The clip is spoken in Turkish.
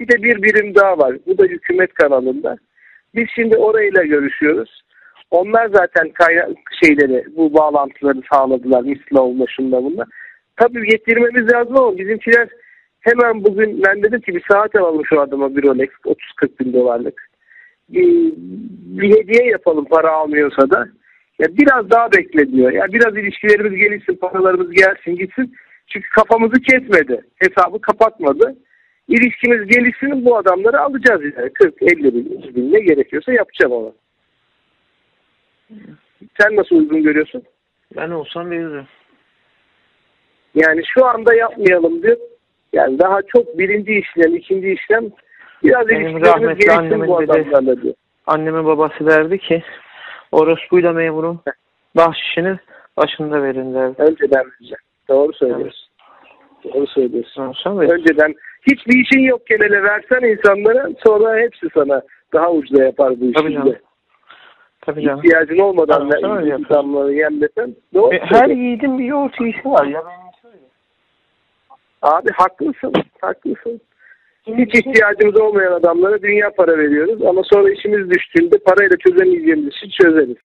Bir de bir birim daha var. Bu da hükümet kanalında. Biz şimdi orayla görüşüyoruz. Onlar zaten kaynak şeyleri, bu bağlantıları sağladılar. Mislah'la şunla bunla. Tabii yetirmemiz lazım ama bizimkiler hemen bugün ben dedim ki bir saat alalım şu adama bir Rolex 30-40 bin dolarlık. Bir, bir hediye yapalım para almıyorsa da. Ya biraz daha bekle diyor. Ya biraz ilişkilerimiz gelişsin, paralarımız gelsin gitsin. Çünkü kafamızı kesmedi. Hesabı kapatmadı. İlişkimiz gelişsin bu adamları alacağız yani. 40, 50 bin, 100 bin ne gerekiyorsa yapacağım ona. Sen nasıl uygun görüyorsun? Ben olsam veririm. Yani şu anda yapmayalım diyor. Yani daha çok birinci işlem, ikinci işlem biraz Benim ilişkilerimiz gelişsin bu dedi. adamlarla diyor. Annemin babası derdi ki orospuyla memurun bahşişini başında verin derdi. Önceden vereceğim. Doğru söylüyorsun. Doğru söylüyorsun. Önceden hiçbir işin yokken hele versen insanlara sonra hepsi sana daha ucuza yapar bu Tabii işi. canım. Tabii canım. İhtiyacın olmadan Tamam, insanları yemlesen doğru E, Her yiğidin bir yoğurt yiyişi var ya. Abi haklısın. Haklısın. Hiç ihtiyacımız olmayan adamlara dünya para veriyoruz ama sonra işimiz düştüğünde parayla çözemeyeceğimiz işi çözeriz.